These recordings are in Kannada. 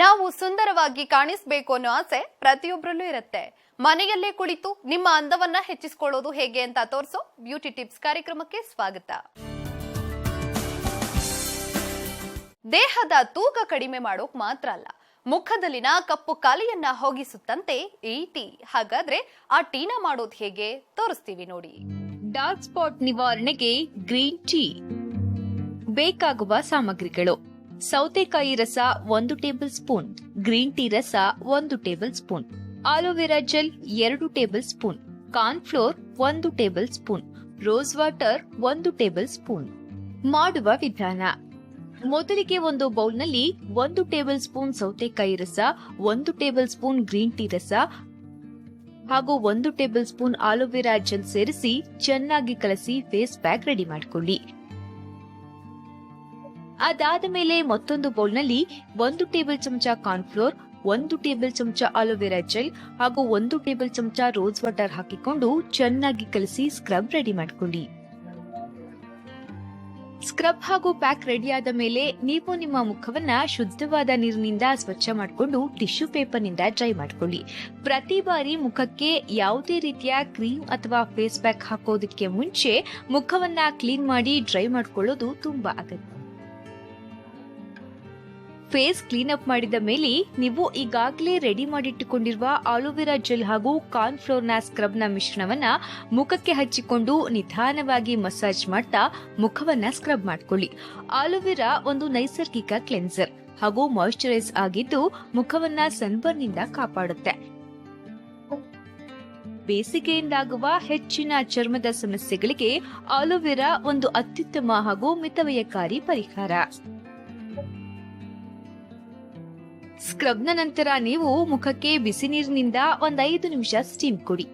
ನಾವು ಸುಂದರವಾಗಿ ಕಾಣಿಸ್ಬೇಕು ಅನ್ನೋ ಆಸೆ ಪ್ರತಿಯೊಬ್ಬರಲ್ಲೂ ಇರುತ್ತೆ. ಮನೆಯಲ್ಲೇ ಕುಳಿತು ನಿಮ್ಮ ಅಂದವನ್ನ ಹೆಚ್ಚಿಸಿಕೊಳ್ಳೋದು ಹೇಗೆ ಅಂತ ತೋರಿಸೋ ಬ್ಯೂಟಿ ಟಿಪ್ಸ್ ಕಾರ್ಯಕ್ರಮಕ್ಕೆ ಸ್ವಾಗತ. ದೇಹದ ತೂಕ ಕಡಿಮೆ ಮಾಡೋಕ್ ಮಾತ್ರ ಅಲ್ಲ, ಮುಖದಲ್ಲಿನ ಕಪ್ಪು ಕಾಲಿಯನ್ನ ಹೋಗಿಸುತ್ತಂತೆ ಈ ಟೀ. ಹಾಗಾದ್ರೆ ಆ ಟೀನ ಮಾಡೋದು ಹೇಗೆ ತೋರಿಸ್ತೀವಿ ನೋಡಿ. ಡಾರ್ಕ್ ಸ್ಪಾಟ್ ನಿವಾರಣೆಗೆ ಗ್ರೀನ್ ಟೀ ಬೇಕಾಗುವ ಸಾಮಗ್ರಿಗಳು. ಸೌತೆಕಾಯಿ ರಸ ಒಂದು ಟೇಬಲ್ ಸ್ಪೂನ್, ಗ್ರೀನ್ ಟೀ ರಸ ಒಂದು ಟೇಬಲ್ ಸ್ಪೂನ್, ಆಲೋವೆರಾ ಜೆಲ್ ಎರಡು ಟೇಬಲ್ ಸ್ಪೂನ್, ಕಾರ್ನ್ಫ್ಲೋರ್ ಒಂದು ಟೇಬಲ್ ಸ್ಪೂನ್, ರೋಸ್ ವಾಟರ್ ಒಂದು ಟೇಬಲ್ ಸ್ಪೂನ್. ಮಾಡುವ ವಿಧಾನ. ಮೊದಲಿಗೆ ಒಂದು ಬೌಲ್ನಲ್ಲಿ ಒಂದು ಟೇಬಲ್ ಸ್ಪೂನ್ ಸೌತೆಕಾಯಿ ರಸ, ಒಂದು ಟೇಬಲ್ ಸ್ಪೂನ್ ಗ್ರೀನ್ ಟೀ ರಸ ಹಾಗೂ ಒಂದು ಟೇಬಲ್ ಸ್ಪೂನ್ ಆಲೋವೆರಾ ಜೆಲ್ ಸೇರಿಸಿ ಚೆನ್ನಾಗಿ ಕಲಸಿ ಫೇಸ್ ಪ್ಯಾಕ್ ರೆಡಿ ಮಾಡಿಕೊಳ್ಳಿ. ಅದಾದ ಮೇಲೆ ಮತ್ತೊಂದು ಬೌಲ್ನಲ್ಲಿ ಒಂದು ಟೇಬಲ್ ಚಮಚ ಕಾರ್ನ್ಫ್ಲೋರ್, ಒಂದು ಟೇಬಲ್ ಚಮಚ ಆಲೋವೆರಾ ಜೆಲ್ ಹಾಗೂ ಒಂದು ಟೇಬಲ್ ಚಮಚ ರೋಸ್ ವಾಟರ್ ಹಾಕಿಕೊಂಡು ಚೆನ್ನಾಗಿ ಕಲಸಿ ಸ್ಕ್ರಬ್ ರೆಡಿ ಮಾಡಿಕೊಳ್ಳಿ. ಸ್ಕ್ರಬ್ ಹಾಗೂ ಪ್ಯಾಕ್ ರೆಡಿಯಾದ ಮೇಲೆ ನೀವು ನಿಮ್ಮ ಮುಖವನ್ನ ಶುದ್ಧವಾದ ನೀರಿನಿಂದ ಸ್ವಚ್ಛ ಮಾಡಿಕೊಂಡು ಟಿಶ್ಯೂ ಪೇಪರ್ನಿಂದ ಡ್ರೈ ಮಾಡಿಕೊಳ್ಳಿ. ಪ್ರತಿ ಬಾರಿ ಮುಖಕ್ಕೆ ಯಾವುದೇ ರೀತಿಯ ಕ್ರೀಮ್ ಅಥವಾ ಫೇಸ್ ಪ್ಯಾಕ್ ಹಾಕೋದಕ್ಕೆ ಮುಂಚೆ ಮುಖವನ್ನ ಕ್ಲೀನ್ ಮಾಡಿ ಡ್ರೈ ಮಾಡ್ಕೊಳ್ಳೋದು ತುಂಬಾ ಅಗತ್ಯ. ಫೇಸ್ ಕ್ಲೀನ್ ಅಪ್ ಮಾಡಿದ ಮೇಲೆ ನೀವು ಈಗಾಗಲೇ ರೆಡಿ ಮಾಡಿಟ್ಟುಕೊಂಡಿರುವ ಆಲೋವೆರಾ ಜೆಲ್ ಹಾಗೂ ಕಾರ್ನ್ ಫ್ಲೋರ್ನ ಸ್ಕ್ರಬ್ನ ಮಿಶ್ರಣವನ್ನ ಮುಖಕ್ಕೆ ಹಚ್ಚಿಕೊಂಡು ನಿಧಾನವಾಗಿ ಮಸಾಜ್ ಮಾಡ್ತಾ ಮುಖವನ್ನ ಸ್ಕ್ರಬ್ ಮಾಡ್ಕೊಳ್ಳಿ. ಆಲೋವೆರಾ ಒಂದು ನೈಸರ್ಗಿಕ ಕ್ಲೆನ್ಸರ್ ಹಾಗೂ ಮಾಯಿಶ್ಚರೈಸ್ ಆಗಿದ್ದು ಮುಖವನ್ನ ಸನ್ಬರ್ನಿಂದ ಕಾಪಾಡುತ್ತೆ. ಬೇಸಿಗೆಯಿಂದಾಗುವ ಹೆಚ್ಚಿನ ಚರ್ಮದ ಸಮಸ್ಯೆಗಳಿಗೆ ಆಲೋವೆರಾ ಒಂದು ಅತ್ಯುತ್ತಮ ಹಾಗೂ ಮಿತವ್ಯಯಕಾರಿ ಪರಿಹಾರ. ಸ್ಕ್ರಬ್ನ ನಂತರ ನೀವು ಮುಖಕ್ಕೆ ಬಿಸಿ ನೀರಿನಿಂದ ಒಂದ್ ಐದು ನಿಮಿಷ ಸ್ಟೀಮ್ ಕೊಡಿ.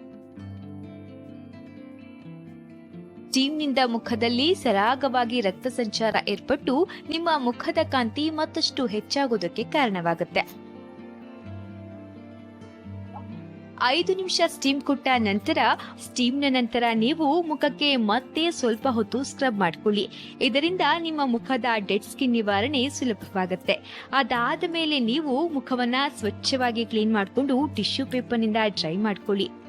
ಸ್ಟೀಮ್ನಿಂದ ಮುಖದಲ್ಲಿ ಸರಾಗವಾಗಿ ರಕ್ತ ಸಂಚಾರ ಏರ್ಪಟ್ಟು ನಿಮ್ಮ ಮುಖದ ಕಾಂತಿ ಮತ್ತಷ್ಟು ಹೆಚ್ಚಾಗೋದಕ್ಕೆ ಕಾರಣವಾಗುತ್ತೆ. ಐದು ನಿಮಿಷ ಸ್ಟೀಮ್ ಕೊಟ್ಟ ನಂತರ ಸ್ಟೀಮ್ನ ನಂತರ ನೀವು ಮುಖಕ್ಕೆ ಮತ್ತೆ ಸ್ವಲ್ಪ ಹೊತ್ತು ಸ್ಕ್ರಬ್ ಮಾಡ್ಕೊಳ್ಳಿ. ಇದರಿಂದ ನಿಮ್ಮ ಮುಖದ ಡೆಡ್ ಸ್ಕಿನ್ ನಿವಾರಣೆ ಸುಲಭವಾಗುತ್ತೆ. ಅದಾದ ಮೇಲೆ ನೀವು ಮುಖವನ್ನ ಸ್ವಚ್ಛವಾಗಿ ಕ್ಲೀನ್ ಮಾಡಿಕೊಂಡು ಟಿಶ್ಯೂ ಪೇಪರ್ನಿಂದ ಡ್ರೈ ಮಾಡ್ಕೊಳ್ಳಿ.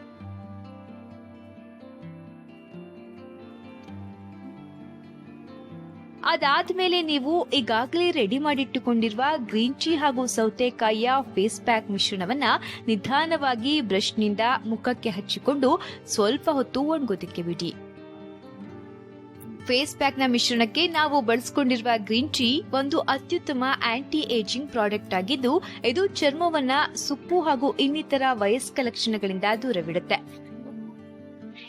ಅದಾದ್ಮೇಲೆ ನೀವು ಈಗಾಗಲೇ ರೆಡಿ ಮಾಡಿಟ್ಟುಕೊಂಡಿರುವ ಗ್ರೀನ್ ಟೀ ಹಾಗೂ ಸೌತೆಕಾಯಿಯ ಫೇಸ್ ಪ್ಯಾಕ್ ಮಿಶ್ರಣವನ್ನ ನಿಧಾನವಾಗಿ ಬ್ರಷ್ನಿಂದ ಮುಖಕ್ಕೆ ಹಚ್ಚಿಕೊಂಡು ಸ್ವಲ್ಪ ಹೊತ್ತು ಒಣಗೋದಕ್ಕೆ ಬಿಡಿ. ಫೇಸ್ ಪ್ಯಾಕ್ನ ಮಿಶ್ರಣಕ್ಕೆ ನಾವು ಬಳಸಿಕೊಂಡಿರುವ ಗ್ರೀನ್ ಟೀ ಒಂದು ಅತ್ಯುತ್ತಮ ಆಂಟಿ ಏಜಿಂಗ್ ಪ್ರಾಡಕ್ಟ್ ಆಗಿದ್ದು, ಇದು ಚರ್ಮವನ್ನ ಸುಪ್ಪು ಹಾಗೂ ಇನ್ನಿತರ ವಯಸ್ಕ ಲಕ್ಷಣಗಳಿಂದ ದೂರವಿಡುತ್ತೆ.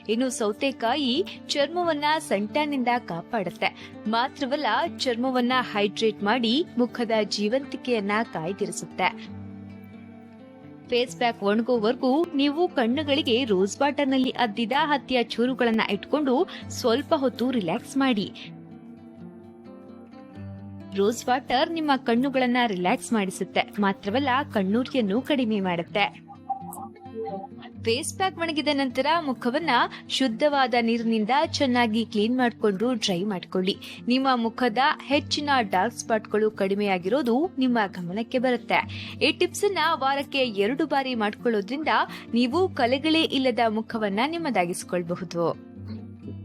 ಇನ್ನು ಸೌತೆಕಾಯಿ ಚರ್ಮವನ್ನ ಸಂಟಾನಿಂದ ಕಾಪಾಡುತ್ತೆ. ಮಾತ್ರವಲ್ಲ, ಚರ್ಮವನ್ನ ಹೈಡ್ರೇಟ್ ಮಾಡಿ ಮುಖದ ಜೀವಂತಿಕೆಯನ್ನ ಕಾಯ್ದಿರಿಸುತ್ತೆ. ಫೇಸ್ ಪ್ಯಾಕ್ ಒಣಗೋವರೆಗೂ ನೀವು ಕಣ್ಣುಗಳಿಗೆ ರೋಸ್ ವಾಟರ್ನಲ್ಲಿ ಅದ್ದಿದ ಹತ್ತಿಯ ಚೂರುಗಳನ್ನ ಇಟ್ಕೊಂಡು ಸ್ವಲ್ಪ ಹೊತ್ತು ರಿಲ್ಯಾಕ್ಸ್ ಮಾಡಿ. ರೋಸ್ ವಾಟರ್ ನಿಮ್ಮ ಕಣ್ಣುಗಳನ್ನ ರಿಲ್ಯಾಕ್ಸ್ ಮಾಡಿಸುತ್ತೆ. ಮಾತ್ರವಲ್ಲ, ಕಣ್ಣೂರಿಯನ್ನು ಕಡಿಮೆ ಮಾಡುತ್ತೆ. ಫೇಸ್ ಪ್ಯಾಕ್ ಒಣಗಿದ ನಂತರ ಮುಖವನ್ನ ಶುದ್ಧವಾದ ನೀರಿನಿಂದ ಚೆನ್ನಾಗಿ ಕ್ಲೀನ್ ಮಾಡಿಕೊಂಡು ಡ್ರೈ ಮಾಡ್ಕೊಳ್ಳಿ. ನಿಮ್ಮ ಮುಖದ ಹೆಚ್ಚಿನ ಡಾರ್ಕ್ ಸ್ಪಾಟ್ಗಳು ಕಡಿಮೆಯಾಗಿರೋದು ನಿಮ್ಮ ಗಮನಕ್ಕೆ ಬರುತ್ತೆ. ಈ ಟಿಪ್ಸ್ ಅನ್ನ ವಾರಕ್ಕೆ ಎರಡು ಬಾರಿ ಮಾಡ್ಕೊಳ್ಳೋದ್ರಿಂದ ನೀವು ಕಲೆಗಳೇ ಇಲ್ಲದ ಮುಖವನ್ನ ನಿಮ್ಮದಾಗಿಸಿಕೊಳ್ಳಬಹುದು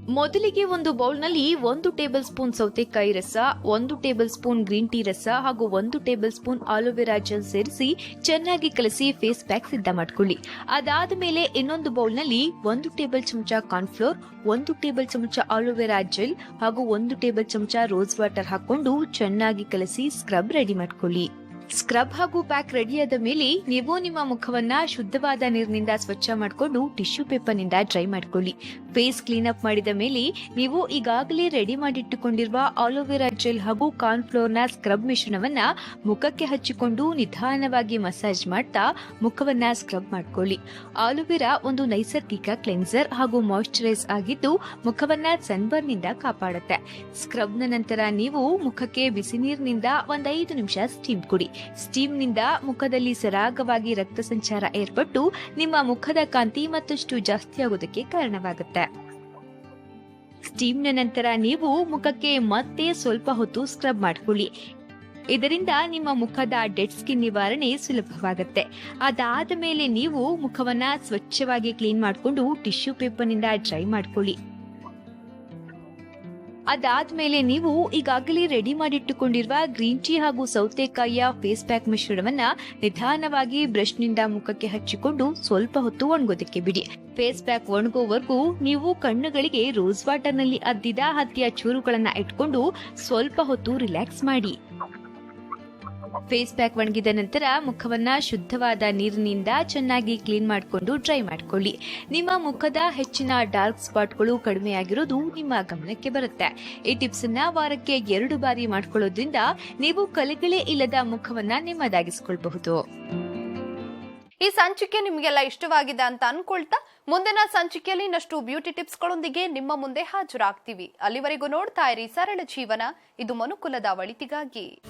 ಮೊದಲಿಗೆ ಒಂದು ಬೌಲ್ನಲ್ಲಿ ಒಂದು ಟೇಬಲ್ ಸ್ಪೂನ್ ಸೌತೆಕಾಯಿ ರಸ, ಒಂದು ಟೇಬಲ್ ಸ್ಪೂನ್ ಗ್ರೀನ್ ಟೀ ರಸ ಹಾಗೂ ಒಂದು ಟೇಬಲ್ ಸ್ಪೂನ್ ಆಲೋವೆರಾ ಜೆಲ್ ಸೇರಿಸಿ ಚೆನ್ನಾಗಿ ಕಲಸಿ ಫೇಸ್ ಪ್ಯಾಕ್ ಸಿದ್ಧ ಮಾಡ್ಕೊಳ್ಳಿ. ಅದಾದ ಮೇಲೆ ಇನ್ನೊಂದು ಬೌಲ್ನಲ್ಲಿ ಒಂದು ಟೇಬಲ್ ಚಮಚ ಕಾರ್ನ್ಫ್ಲೋರ್, ಒಂದು ಟೇಬಲ್ ಚಮಚ ಆಲೋವೆರಾ ಜೆಲ್ ಹಾಗೂ ಒಂದು ಟೇಬಲ್ ಚಮಚ ರೋಸ್ ವಾಟರ್ ಹಾಕೊಂಡು ಚೆನ್ನಾಗಿ ಕಲಸಿ ಸ್ಕ್ರಬ್ ರೆಡಿ ಮಾಡ್ಕೊಳ್ಳಿ. ಸ್ಕ್ರಬ್ ಹಾಗೂ ಪ್ಯಾಕ್ ರೆಡಿಯಾದ ಮೇಲೆ ನೀವು ನಿಮ್ಮ ಮುಖವನ್ನ ಶುದ್ಧವಾದ ನೀರಿನಿಂದ ಸ್ವಚ್ಛ ಮಾಡಿಕೊಂಡು ಟಿಶ್ಯೂ ಪೇಪರ್ನಿಂದ ಡ್ರೈ ಮಾಡ್ಕೊಳ್ಳಿ. ಫೇಸ್ ಕ್ಲೀನ್ ಅಪ್ ಮಾಡಿದ ಮೇಲೆ ನೀವು ಈಗಾಗಲೇ ರೆಡಿ ಮಾಡಿಟ್ಟುಕೊಂಡಿರುವ ಆಲೋವೆರಾ ಜೆಲ್ ಹಾಗೂ ಕಾರ್ನ್ಫ್ಲೋರ್ನ ಸ್ಕ್ರಬ್ ಮಿಶ್ರಣವನ್ನ ಮುಖಕ್ಕೆ ಹಚ್ಚಿಕೊಂಡು ನಿಧಾನವಾಗಿ ಮಸಾಜ್ ಮಾಡ್ತಾ ಮುಖವನ್ನ ಸ್ಕ್ರಬ್ ಮಾಡ್ಕೊಳ್ಳಿ. ಆಲೋವೆರಾ ಒಂದು ನೈಸರ್ಗಿಕ ಕ್ಲೆನ್ಸರ್ ಹಾಗೂ ಮಾಯಿಶ್ಚರೈಸ್ ಆಗಿದ್ದು ಮುಖವನ್ನ ಸನ್ಬರ್ನಿಂದ ಕಾಪಾಡುತ್ತೆ. ಸ್ಕ್ರಬ್ನ ನಂತರ ನೀವು ಮುಖಕ್ಕೆ ಬಿಸಿ ನೀರಿನಿಂದ ಒಂದೈದು ನಿಮಿಷ ಸ್ಟೀಮ್ ಕೊಡಿ. ಸ್ಟೀಮ್ನಿಂದ ಮುಖದಲ್ಲಿ ಸರಾಗವಾಗಿ ರಕ್ತ ಸಂಚಾರ ಏರ್ಪಟ್ಟು ನಿಮ್ಮ ಮುಖದ ಕಾಂತಿ ಮತ್ತಷ್ಟು ಜಾಸ್ತಿ ಆಗೋದಕ್ಕೆ ಕಾರಣವಾಗುತ್ತೆ. ಸ್ಟೀಮ್ನ ನಂತರ ನೀವು ಮುಖಕ್ಕೆ ಮತ್ತೆ ಸ್ವಲ್ಪ ಹೊತ್ತು ಸ್ಕ್ರಬ್ ಮಾಡಿಕೊಳ್ಳಿ. ಇದರಿಂದ ನಿಮ್ಮ ಮುಖದ ಡೆಡ್ ಸ್ಕಿನ್ ನಿವಾರಣೆ ಸುಲಭವಾಗುತ್ತೆ. ಅದಾದ ಮೇಲೆ ನೀವು ಮುಖವನ್ನ ಸ್ವಚ್ಛವಾಗಿ ಕ್ಲೀನ್ ಮಾಡಿಕೊಂಡು ಟಿಶ್ಯೂ ಪೇಪರ್ನಿಂದ ಡ್ರೈ ಮಾಡ್ಕೊಳ್ಳಿ. ಅದಾದ್ಮೇಲೆ ನೀವು ಈಗಾಗಲೇ ರೆಡಿ ಮಾಡಿಟ್ಟುಕೊಂಡಿರುವ ಗ್ರೀನ್ ಟೀ ಹಾಗೂ ಸೌತೆಕಾಯಿಯ ಫೇಸ್ ಪ್ಯಾಕ್ ಮಿಶ್ರಣವನ್ನ ನಿಧಾನವಾಗಿ ಬ್ರಷ್ನಿಂದ ಮುಖಕ್ಕೆ ಹಚ್ಚಿಕೊಂಡು ಸ್ವಲ್ಪ ಹೊತ್ತು ಒಣಗೋದಕ್ಕೆ ಬಿಡಿ. ಫೇಸ್ ಪ್ಯಾಕ್ ಒಣಗೋವರೆಗೂ ನೀವು ಕಣ್ಣುಗಳಿಗೆ ರೋಸ್ ವಾಟರ್ನಲ್ಲಿ ಅದ್ದಿದ ಹತ್ತಿಯ ಚೂರುಗಳನ್ನ ಇಟ್ಕೊಂಡು ಸ್ವಲ್ಪ ಹೊತ್ತು ರಿಲ್ಯಾಕ್ಸ್ ಮಾಡಿ. ಫೇಸ್ ಪ್ಯಾಕ್ ಒಣಗಿದ ನಂತರ ಮುಖವನ್ನ ಶುದ್ಧವಾದ ನೀರಿನಿಂದ ಚೆನ್ನಾಗಿ ಕ್ಲೀನ್ ಮಾಡಿಕೊಂಡು ಡ್ರೈ ಮಾಡ್ಕೊಳ್ಳಿ. ನಿಮ್ಮ ಮುಖದ ಹೆಚ್ಚಿನ ಡಾರ್ಕ್ ಸ್ಪಾಟ್ಗಳು ಕಡಿಮೆಯಾಗಿರೋದು ನಿಮ್ಮ ಗಮನಕ್ಕೆ ಬರುತ್ತೆ. ಈ ಟಿಪ್ಸ್ ಅನ್ನ ವಾರಕ್ಕೆ ಎರಡು ಬಾರಿ ಮಾಡಿಕೊಳ್ಳೋದ್ರಿಂದ ನೀವು ಕಲೆಗಳೇ ಇಲ್ಲದ ಮುಖವನ್ನ ನಿಮ್ಮದಾಗಿಸಿಕೊಳ್ಬಹುದು. ಈ ಸಂಚಿಕೆ ನಿಮಗೆಲ್ಲ ಇಷ್ಟವಾಗಿದೆ ಅಂತ ಅನ್ಕೊಳ್ತಾ ಮುಂದಿನ ಸಂಚಿಕೆಯಲ್ಲಿ ಇನ್ನಷ್ಟು ಬ್ಯೂಟಿ ಟಿಪ್ಸ್ ಗಳೊಂದಿಗೆ ನಿಮ್ಮ ಮುಂದೆ ಹಾಜರಾಗ್ತೀವಿ. ಅಲ್ಲಿವರೆಗೂ ನೋಡ್ತಾ ಇರಿ ಸರಳ ಜೀವನ. ಇದು ಮನುಕುಲದ ಒಳಿತಿಗಾಗಿ.